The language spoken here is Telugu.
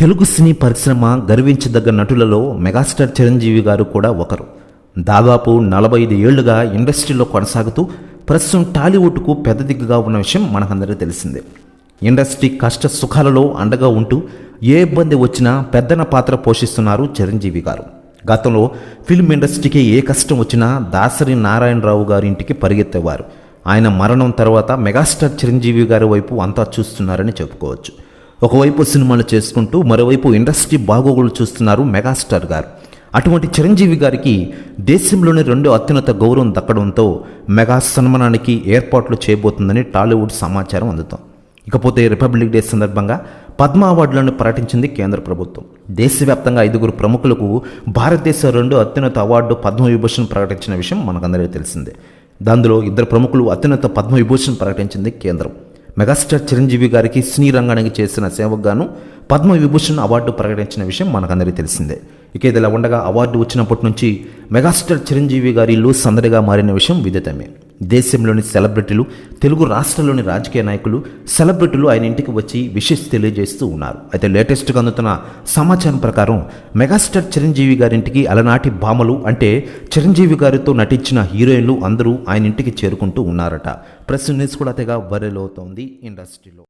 తెలుగు సినీ పరిశ్రమ గర్వించదగ్గ నటులలో మెగాస్టార్ చిరంజీవి గారు కూడా ఒకరు. దాదాపు నలభై ఐదు ఏళ్ళుగా ఇండస్ట్రీలో కొనసాగుతూ ప్రస్తుతం టాలీవుడ్కు పెద్ద దిగ్గుగా ఉన్న విషయం మనకందరికీ తెలిసిందే. ఇండస్ట్రీ కష్ట సుఖాలలో అండగా ఉంటూ ఏ ఇబ్బంది వచ్చినా పెద్దన పాత్ర పోషిస్తున్నారు చిరంజీవి గారు. గతంలో ఫిల్మ్ ఇండస్ట్రీకి ఏ కష్టం వచ్చినా దాసరి నారాయణరావు గారి ఇంటికి పరిగెత్తేవారు. ఆయన మరణం తర్వాత మెగాస్టార్ చిరంజీవి గారి వైపు అంతా చూస్తున్నారని చెప్పుకోవచ్చు. ఒకవైపు సినిమాలు చేసుకుంటూ మరోవైపు ఇండస్ట్రీ బాగోగులు చూస్తున్నారు మెగాస్టార్ గారు. అటువంటి చిరంజీవి గారికి దేశంలోని రెండు అత్యున్నత గౌరవం దక్కడంతో మెగా సన్మానానికి ఏర్పాట్లు చేయబోతుందని టాలీవుడ్ సమాచారం అందుతాం ఇకపోతే రిపబ్లిక్ డే సందర్భంగా పద్మ అవార్డులను ప్రకటించింది కేంద్ర ప్రభుత్వం. దేశవ్యాప్తంగా ఐదుగురు ప్రముఖులకు భారతదేశ రెండు అత్యున్నత అవార్డు పద్మవిభూషణ్ ప్రకటించిన విషయం మనకందరికీ తెలిసిందే. దానిలో ఇద్దరు ప్రముఖులు అత్యున్నత పద్మవిభూషణ్ ప్రకటించింది కేంద్రం. మెగాస్టార్ చిరంజీవి గారికి సినీ రంగానికి చేసిన సేవకు గాను పద్మవిభూషణ్ అవార్డు ప్రకటించిన విషయం మనకందరికీ తెలిసిందే. ఇక ఇదిలా ఉండగా అవార్డు వచ్చినప్పటి నుంచి మెగాస్టార్ చిరంజీవి గారి ఇల్లు సందడిగా మారిన విషయం విదితమే. దేశంలోని సెలబ్రిటీలు తెలుగు రాష్ట్రాల్లోని రాజకీయ నాయకులు సెలబ్రిటీలు ఆయన ఇంటికి వచ్చి విషెస్ తెలియజేస్తూ ఉన్నారు. అయితే లేటెస్ట్గా అందుతున్న సమాచారం ప్రకారం మెగాస్టార్ చిరంజీవి గారింటికి అలనాటి భామలు అంటే చిరంజీవి గారితో నటించిన హీరోయిన్లు అందరూ ఆయన ఇంటికి చేరుకుంటూ ఉన్నారట. ప్రెస్ న్యూస్ కూడా తెగ అవుతోంది ఇండస్ట్రీలో.